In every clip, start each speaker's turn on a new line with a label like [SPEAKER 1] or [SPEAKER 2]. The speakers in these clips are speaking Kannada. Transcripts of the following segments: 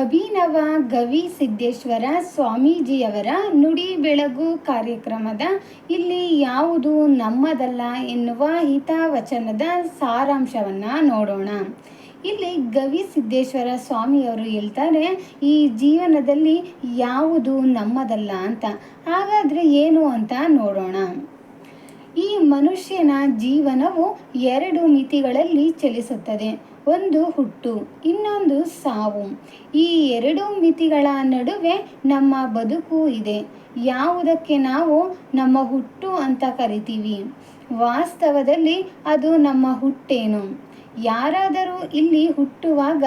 [SPEAKER 1] ಅಭಿನವ ಗವಿ ಸಿದ್ದೇಶ್ವರ ಸ್ವಾಮೀಜಿಯವರ ನುಡಿ ಬೆಳಗು ಕಾರ್ಯಕ್ರಮದ ಇಲ್ಲಿ ಯಾವುದು ನಮ್ಮದಲ್ಲ ಎನ್ನುವ ಹಿತವಚನದ ಸಾರಾಂಶವನ್ನು ನೋಡೋಣ. ಇಲ್ಲಿ ಗವಿ ಸಿದ್ದೇಶ್ವರ ಸ್ವಾಮಿಯವರು ಹೇಳ್ತಾರೆ, ಈ ಜೀವನದಲ್ಲಿ ಯಾವುದು ನಮ್ಮದಲ್ಲ ಅಂತ. ಹಾಗಾದರೆ ಏನು ಅಂತ ನೋಡೋಣ. ಈ ಮನುಷ್ಯನ ಜೀವನವು ಎರಡು ಮಿತಿಗಳಲ್ಲಿ ಚಲಿಸುತ್ತದೆ. ಒಂದು ಹುಟ್ಟು, ಇನ್ನೊಂದು ಸಾವು. ಈ ಎರಡು ಮಿತಿಗಳ ನಡುವೆ ನಮ್ಮ ಬದುಕು ಇದೆ. ಯಾವುದಕ್ಕೆ ನಾವು ನಮ್ಮ ಹುಟ್ಟು ಅಂತ ಕರಿತೀವಿ? ವಾಸ್ತವದಲ್ಲಿ ಅದು ನಮ್ಮ ಹುಟ್ಟೇನು? ಯಾರಾದರೂ ಇಲ್ಲಿ ಹುಟ್ಟುವಾಗ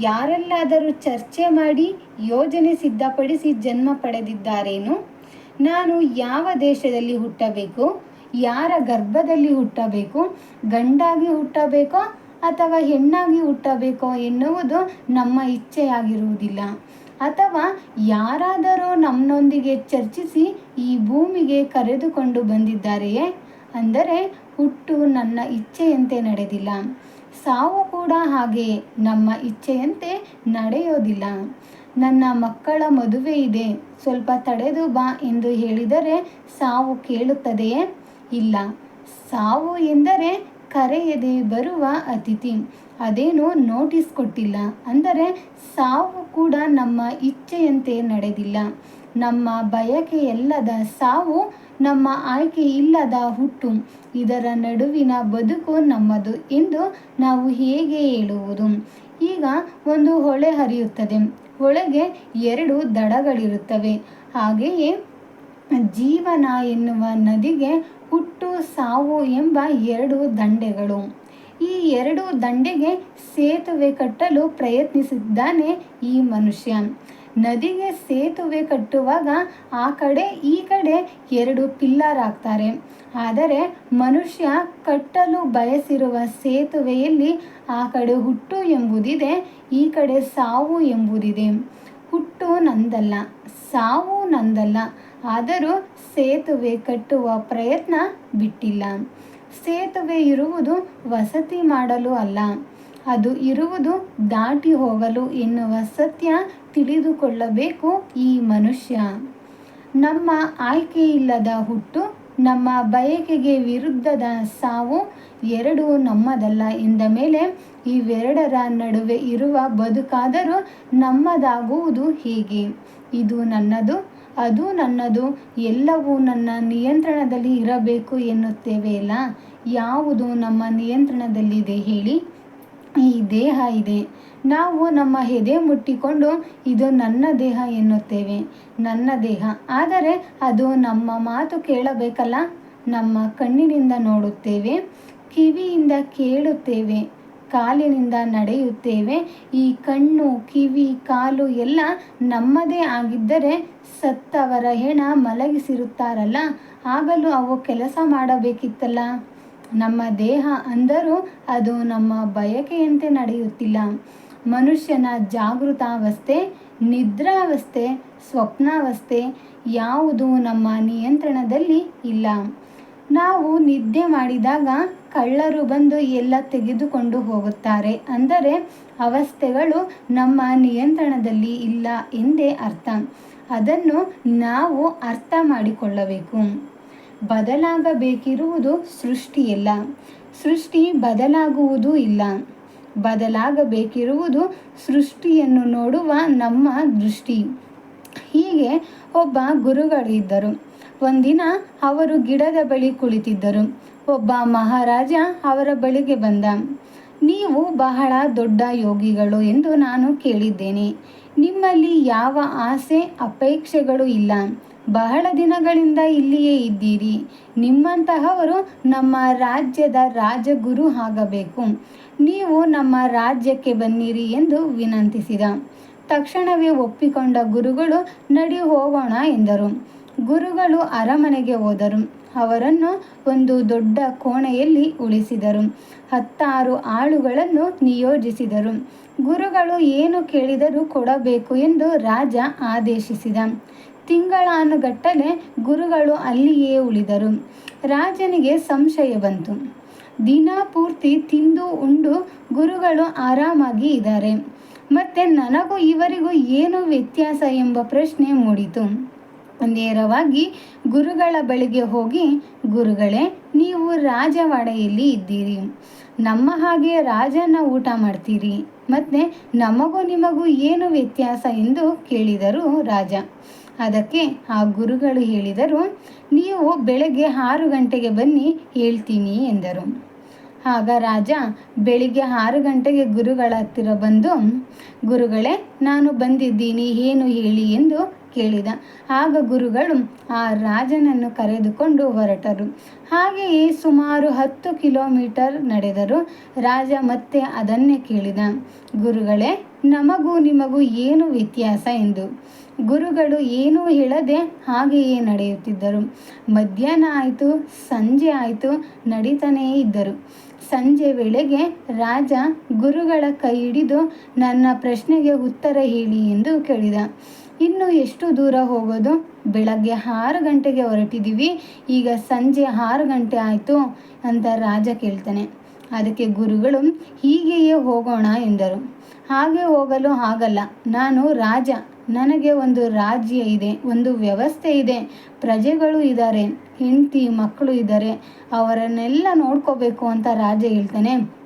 [SPEAKER 1] ಯಾರೆಲ್ಲಾದರೂ ಚರ್ಚೆ ಮಾಡಿ ಯೋಜನೆ ಸಿದ್ಧಪಡಿಸಿ ಜನ್ಮ ಪಡೆದಿದ್ದಾರೇನು? ನಾನು ಯಾವ ದೇಶದಲ್ಲಿ ಹುಟ್ಟಬೇಕು? ಯಾರ ಗರ್ಭದಲ್ಲಿ ಹುಟ್ಟಬೇಕು? ಗಂಡಾಗಿ ಹುಟ್ಟಬೇಕೋ ಅಥವಾ ಹೆಣ್ಣಾಗಿ ಹುಟ್ಟಬೇಕೋ ಎನ್ನುವುದು ನಮ್ಮ ಇಚ್ಛೆಯಾಗಿರುವುದಿಲ್ಲ. ಅಥವಾ ಯಾರಾದರೂ ನಮ್ಮೊಂದಿಗೆ ಚರ್ಚಿಸಿ ಈ ಭೂಮಿಗೆ ಕರೆದುಕೊಂಡು ಬಂದಿದ್ದಾರೆಯೇ? ಅಂದರೆ ಹುಟ್ಟು ನನ್ನ ಇಚ್ಛೆಯಂತೆ ನಡೆದಿಲ್ಲ. ಸಾವು ಕೂಡ ಹಾಗೆ ನಮ್ಮ ಇಚ್ಛೆಯಂತೆ ನಡೆಯೋದಿಲ್ಲ. ನನ್ನ ಮಕ್ಕಳ ಮದುವೆ ಇದೆ. ಸ್ವಲ್ಪ ತಡೆದು ಬಾ ಎಂದು ಹೇಳಿದರೆ ಸಾವು ಕೇಳುತ್ತದೆಯೇ? ಇಲ್ಲ. ಸಾವು ಎಂದರೆ ಕರೆಯದೆ ಬರುವ ಅತಿಥಿ. ಅದೇನು ನೋಟಿಸ್ ಕೊಟ್ಟಿಲ್ಲ. ಅಂದರೆ ಸಾವು ಕೂಡ ನಮ್ಮ ಇಚ್ಛೆಯಂತೆ ನಡೆದಿಲ್ಲ. ನಮ್ಮ ಬಯಕೆಯಲ್ಲದ ಸಾವು ನಮ್ಮ ಆಯ್ಕೆ ಇಲ್ಲದ ಹುಟ್ಟು. ಇದರ ನಡುವಿನ ಬದುಕು ನಮ್ಮದು ಎಂದು ನಾವು ಹೇಗೆ ಹೇಳುವುದು? ಈಗ ಒಂದು ಹೊಳೆ ಹರಿಯುತ್ತದೆ. ಹೊಳೆಗೆ ಎರಡು ದಡಗಳಿರುತ್ತವೆ. ಹಾಗೆಯೇ ಜೀವನ ಎನ್ನುವ ನದಿಗೆ ಹುಟ್ಟು ಸಾವು ಎಂಬ ಎರಡು ದಂಡೆಗಳು. ಈ ಎರಡು ದಂಡೆಗೆ ಸೇತುವೆ ಕಟ್ಟಲು ಪ್ರಯತ್ನಿಸಿದ್ದಾನೆ ಈ ಮನುಷ್ಯ. ನದಿಗೆ ಸೇತುವೆ ಕಟ್ಟುವಾಗ ಆ ಕಡೆ ಈ ಕಡೆ ಎರಡು ಪಿಲ್ಲರ್ ಆಗ್ತಾರೆ ಆದರೆ ಮನುಷ್ಯ ಕಟ್ಟಲು ಬಯಸಿರುವ ಸೇತುವೆಯಲ್ಲಿ ಆ ಕಡೆ ಹುಟ್ಟು ಎಂಬುದಿದೆ, ಈ ಕಡೆ ಸಾವು ಎಂಬುದಿದೆ. ಹುಟ್ಟು ನಂದಲ್ಲ, ಸಾವು ನಂದಲ್ಲ ಆದರೂ ಸೇತುವೆ ಕಟ್ಟುವ ಪ್ರಯತ್ನ ಬಿಟ್ಟಿಲ್ಲ. ಸೇತುವೆ ಇರುವುದು ವಸತಿ ಮಾಡಲು ಅಲ್ಲ. ಅದು ಇರುವುದು ದಾಟಿ ಹೋಗಲು ಎನ್ನುವ ಸತ್ಯ ತಿಳಿದುಕೊಳ್ಳಬೇಕು ಈ ಮನುಷ್ಯ. ನಮ್ಮ ಆಯ್ಕೆಯಿಲ್ಲದ ಹುಟ್ಟು, ನಮ್ಮ ಬಯಕೆಗೆ ವಿರುದ್ಧದ ಸಾವು ಎರಡೂ ನಮ್ಮದಲ್ಲ ಎಂದ ಮೇಲೆ ಇವೆರಡರ ನಡುವೆ ಇರುವ ಬದುಕಾದರೂ ನಮ್ಮದಾಗುವುದು ಹೇಗೆ? ಇದು ನನ್ನದು ಅದು ನನ್ನದು, ಎಲ್ಲವೂ ನನ್ನ ನಿಯಂತ್ರಣದಲ್ಲಿ ಇರಬೇಕು ಎನ್ನುತ್ತೇವೆಯಲ್ಲ ಯಾವುದು ನಮ್ಮ ನಿಯಂತ್ರಣದಲ್ಲಿದೆ ಹೇಳಿ? ಈ ದೇಹ ಇದೆ. ನಾವು ನಮ್ಮ ಎದೆ ಮುಟ್ಟಿಕೊಂಡು ಇದು ನನ್ನ ದೇಹ ಎನ್ನುತ್ತೇವೆ. ನನ್ನ ದೇಹ. ಆದರೆ ಅದು ನಮ್ಮ ಮಾತು ಕೇಳಬೇಕಲ್ಲ? ನಮ್ಮ ಕಣ್ಣಿನಿಂದ ನೋಡುತ್ತೇವೆ, ಕಿವಿಯಿಂದ ಕೇಳುತ್ತೇವೆ. ಕಾಲಿನಿಂದ ನಡೆಯುತ್ತೇವೆ. ಈ ಕಣ್ಣು, ಕಿವಿ, ಕಾಲು ಎಲ್ಲ ನಮ್ಮದೇ ಆಗಿದ್ದರೆ ಸತ್ತವರ ಹೆಣ ಮಲಗಿಸಿರುತ್ತಾರಲ್ಲ? ಆಗಲೂ ಅವು ಕೆಲಸ ಮಾಡಬೇಕಿತ್ತಲ್ಲ? ನಮ್ಮ ದೇಹ ಅಂದರೂ ಅದು ನಮ್ಮ ಬಯಕೆಯಂತೆ ನಡೆಯುತ್ತಿಲ್ಲ. ಮನುಷ್ಯನ ಜಾಗೃತಾವಸ್ಥೆ, ನಿದ್ರಾವಸ್ಥೆ, ಸ್ವಪ್ನಾವಸ್ಥೆ ಯಾವುದು ನಮ್ಮ ನಿಯಂತ್ರಣದಲ್ಲಿ ಇಲ್ಲ. ನಾವು ನಿದ್ದೆ ಮಾಡಿದಾಗ ಕಳ್ಳರು ಬಂದು ಎಲ್ಲ ತೆಗೆದುಕೊಂಡು ಹೋಗುತ್ತಾರೆ. ಅಂದರೆ ಅವಸ್ಥೆಗಳು ನಮ್ಮ ನಿಯಂತ್ರಣದಲ್ಲಿ ಇಲ್ಲ ಎಂದೇ ಅರ್ಥ. ಅದನ್ನು ನಾವು ಅರ್ಥ ಮಾಡಿಕೊಳ್ಳಬೇಕು. ಬದಲಾಗಬೇಕಿರುವುದು ಸೃಷ್ಟಿಯಲ್ಲ. ಸೃಷ್ಟಿ ಬದಲಾಗುವುದೂ ಇಲ್ಲ. ಬದಲಾಗಬೇಕಿರುವುದು ಸೃಷ್ಟಿಯನ್ನು ನೋಡುವ ನಮ್ಮ ದೃಷ್ಟಿ. ಹೀಗೆ ಒಬ್ಬ ಗುರುಗಳಿದ್ದರು. ಒಂದಿನ ಅವರು ಗಿಡದ ಬಳಿ ಕುಳಿತಿದ್ದರು. ಒಬ್ಬ ಮಹಾರಾಜ ಅವರ ಬಳಿಗೆ ಬಂದ. ನೀವು ಬಹಳ ದೊಡ್ಡ ಯೋಗಿಗಳು ಎಂದು ನಾನು ಕೇಳಿದ್ದೇನೆ. ನಿಮ್ಮಲ್ಲಿ ಯಾವ ಆಸೆ, ಅಪೇಕ್ಷೆಗಳು ಇಲ್ಲ. ಬಹಳ ದಿನಗಳಿಂದ ಇಲ್ಲಿಯೇ ಇದ್ದೀರಿ. ನಿಮ್ಮಂತಹವರು ನಮ್ಮ ರಾಜ್ಯದ ರಾಜಗುರು ಆಗಬೇಕು. ನೀವು ನಮ್ಮ ರಾಜ್ಯಕ್ಕೆ ಬನ್ನಿರಿ ಎಂದು ವಿನಂತಿಸಿದ. ತಕ್ಷಣವೇ ಒಪ್ಪಿಕೊಂಡ ಗುರುಗಳು ನಡಿ ಹೋಗೋಣ ಎಂದರು. ಗುರುಗಳು ಅರಮನೆಗೆ ಹೋದರು. ಅವರನ್ನು ಒಂದು ದೊಡ್ಡ ಕೋಣೆಯಲ್ಲಿ ಉಳಿಸಿದರು. ಹತ್ತಾರು ಆಳುಗಳನ್ನು ನಿಯೋಜಿಸಿದರು. ಗುರುಗಳು ಏನು ಕೇಳಿದರೂ ಕೊಡಬೇಕು ಎಂದು ರಾಜ ಆದೇಶಿಸಿದ. ತಿಂಗಳಾನುಗಟ್ಟಲೆ ಗುರುಗಳು ಅಲ್ಲಿಯೇ ಉಳಿದರು. ರಾಜನಿಗೆ ಸಂಶಯ ಬಂತು. ದಿನ ಪೂರ್ತಿ ತಿಂದು ಉಂಡು ಗುರುಗಳು ಆರಾಮಾಗಿ ಇದ್ದಾರೆ. ಮತ್ತೆ ನನಗೂ ಇವರಿಗೂ ಏನು ವ್ಯತ್ಯಾಸ ಎಂಬ ಪ್ರಶ್ನೆ ಮೂಡಿತು. ನೇರವಾಗಿ ಗುರುಗಳ ಬಳಿಗೆ ಹೋಗಿ, ಗುರುಗಳೇ, ನೀವು ರಾಜವಾಡೆಯಲ್ಲಿ ಇದ್ದೀರಿ. ನಮ್ಮ ಹಾಗೆ ರಾಜನ ಊಟ ಮಾಡ್ತೀರಿ. ಮತ್ತೆ ನಮಗೂ ನಿಮಗೂ ಏನು ವ್ಯತ್ಯಾಸ ಎಂದು ಕೇಳಿದರು ರಾಜ. ಅದಕ್ಕೆ ಆ ಗುರುಗಳು ಹೇಳಿದರು, ನೀವು ಬೆಳಗ್ಗೆ ಆರು ಗಂಟೆಗೆ ಬನ್ನಿ, ಹೇಳ್ತೀನಿ ಎಂದರು. ಆಗ ರಾಜ ಬೆಳಿಗ್ಗೆ ಆರು ಗಂಟೆಗೆ ಗುರುಗಳ ಹತ್ತಿರ ಬಂದು, ಗುರುಗಳೇ, ನಾನು ಬಂದಿದ್ದೀನಿ, ಏನು ಹೇಳಿ? ಎಂದು ಕೇಳಿದ. ಆಗ ಗುರುಗಳು ಆ ರಾಜನನ್ನು ಕರೆದುಕೊಂಡು ಹೊರಟರು. ಹಾಗೆಯೇ ಸುಮಾರು ಹತ್ತು ಕಿಲೋಮೀಟರ್ ನಡೆದರು ರಾಜ ಮತ್ತೆ ಅದನ್ನೇ ಕೇಳಿದ. ಗುರುಗಳೇ, ನಮಗೂ ನಿಮಗೂ ಏನು ವ್ಯತ್ಯಾಸ ಎಂದು. ಗುರುಗಳು ಏನೂ ಹೇಳದೆ ಹಾಗೆಯೇ ನಡೆಯುತ್ತಿದ್ದರು. ಮಧ್ಯಾಹ್ನ ಆಯಿತು, ಸಂಜೆ ಆಯಿತು, ನಡೀತಾನೇ ಇದ್ದರು. ಸಂಜೆ ವೇಳೆಗೆ ರಾಜ ಗುರುಗಳ ಕೈ ಹಿಡಿದು, ನನ್ನ ಪ್ರಶ್ನೆಗೆ ಉತ್ತರ ಹೇಳಿ ಎಂದು ಕೇಳಿದ. ಇನ್ನು ಎಷ್ಟು ದೂರ ಹೋಗೋದು? ಬೆಳಗ್ಗೆ ಆರು ಗಂಟೆಗೆ ಹೊರಟಿದ್ದೀವಿ. ಈಗ ಸಂಜೆ ಆರು ಗಂಟೆ ಆಯಿತು ಅಂತ ರಾಜ ಕೇಳ್ತಾನೆ. ಅದಕ್ಕೆ ಗುರುಗಳು, ಹೀಗೆಯೇ ಹೋಗೋಣ ಎಂದರು. ಹಾಗೆ ಹೋಗಲು ಆಗಲ್ಲ. ನಾನು ರಾಜ. ನನಗೆ ಒಂದು ರಾಜ್ಯ ಇದೆ, ಒಂದು ವ್ಯವಸ್ಥೆ ಇದೆ. ಪ್ರಜೆಗಳು ಇದ್ದಾರೆ, ಹೆಂಡತಿ ಮಕ್ಕಳು ಇದ್ದಾರೆ. ಅವರನ್ನೆಲ್ಲ ನೋಡ್ಕೋಬೇಕು ಅಂತ ರಾಜ ಹೇಳ್ತಾನೆ.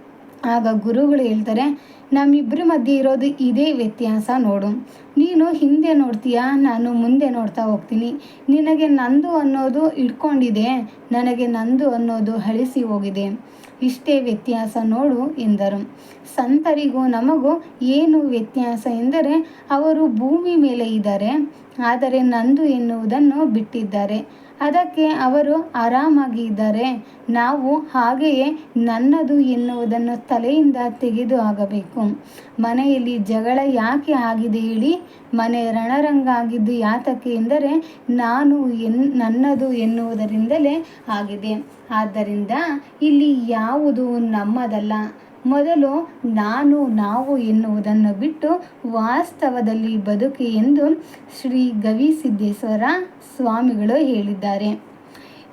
[SPEAKER 1] ಆಗ ಗುರುಗಳು ಹೇಳ್ತಾರೆ ನಮ್ಮಿಬ್ಬರ ಮಧ್ಯೆ ಇರೋದು ಇದೇ ವ್ಯತ್ಯಾಸ ನೋಡು. ನೀನು ಹಿಂದೆ ನೋಡ್ತೀಯಾ, ನಾನು ಮುಂದೆ ನೋಡ್ತಾ ಹೋಗ್ತೀನಿ. ನಿನಗೆ ನಂದು ಅನ್ನೋದು ಇಟ್ಕೊಂಡಿದೆ, ನನಗೆ ನಂದು ಅನ್ನೋದು ಅಳಿಸಿ ಹೋಗಿದೆ. ಇಷ್ಟೇ ವ್ಯತ್ಯಾಸ ನೋಡು ಎಂದರು. ಸಂತರಿಗೂ ನಮಗೂ ಏನು ವ್ಯತ್ಯಾಸ ಎಂದರೆ, ಅವರು ಭೂಮಿ ಮೇಲೆ ಇದ್ದಾರೆ, ಆದರೆ ನಂದು ಎನ್ನುವುದನ್ನು ಬಿಟ್ಟಿದ್ದಾರೆ. ಅದಕ್ಕೆ ಅವರು ಆರಾಮಾಗಿ ಇದ್ದಾರೆ ನಾವು ಹಾಗೆಯೇ ನನ್ನದು ಎನ್ನುವುದನ್ನು ತಲೆಯಿಂದ ತೆಗೆದು ಆಗಬೇಕು. ಮನೆಯಲ್ಲಿ ಜಗಳ ಯಾಕೆ ಆಗಿದೆ ಹೇಳಿ? ಮನೆ ರಣರಂಗ ಆಗಿದ್ದು ಯಾತಕ್ಕೆ ಎಂದರೆ ನಾನು ಎನ್, ನನ್ನದು ಎನ್ನುವುದರಿಂದಲೇ ಆಗಿದೆ. ಆದ್ದರಿಂದ ಇಲ್ಲಿ ಯಾವುದು ನಮ್ಮದಲ್ಲ. ಮೊದಲು ನಾನು, ನಾವು ಎನ್ನುವುದನ್ನು ಬಿಟ್ಟು ವಾಸ್ತವದಲ್ಲಿ ಬದುಕಿ ಎಂದು ಶ್ರೀ ಗವಿಸಿದ್ದೇಶ್ವರ ಸ್ವಾಮಿಗಳು ಹೇಳಿದ್ದಾರೆ.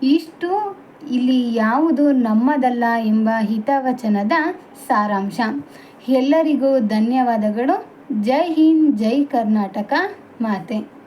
[SPEAKER 1] ಇಷ್ಟು ಇಲ್ಲಿ ಯಾವುದು ನಮ್ಮದಲ್ಲ ಎಂಬ ಹಿತವಚನದ ಸಾರಾಂಶ. ಎಲ್ಲರಿಗೂ ಧನ್ಯವಾದಗಳು. ಜೈ ಹಿಂದ್, ಜೈ ಕರ್ನಾಟಕ ಮಾತೆ.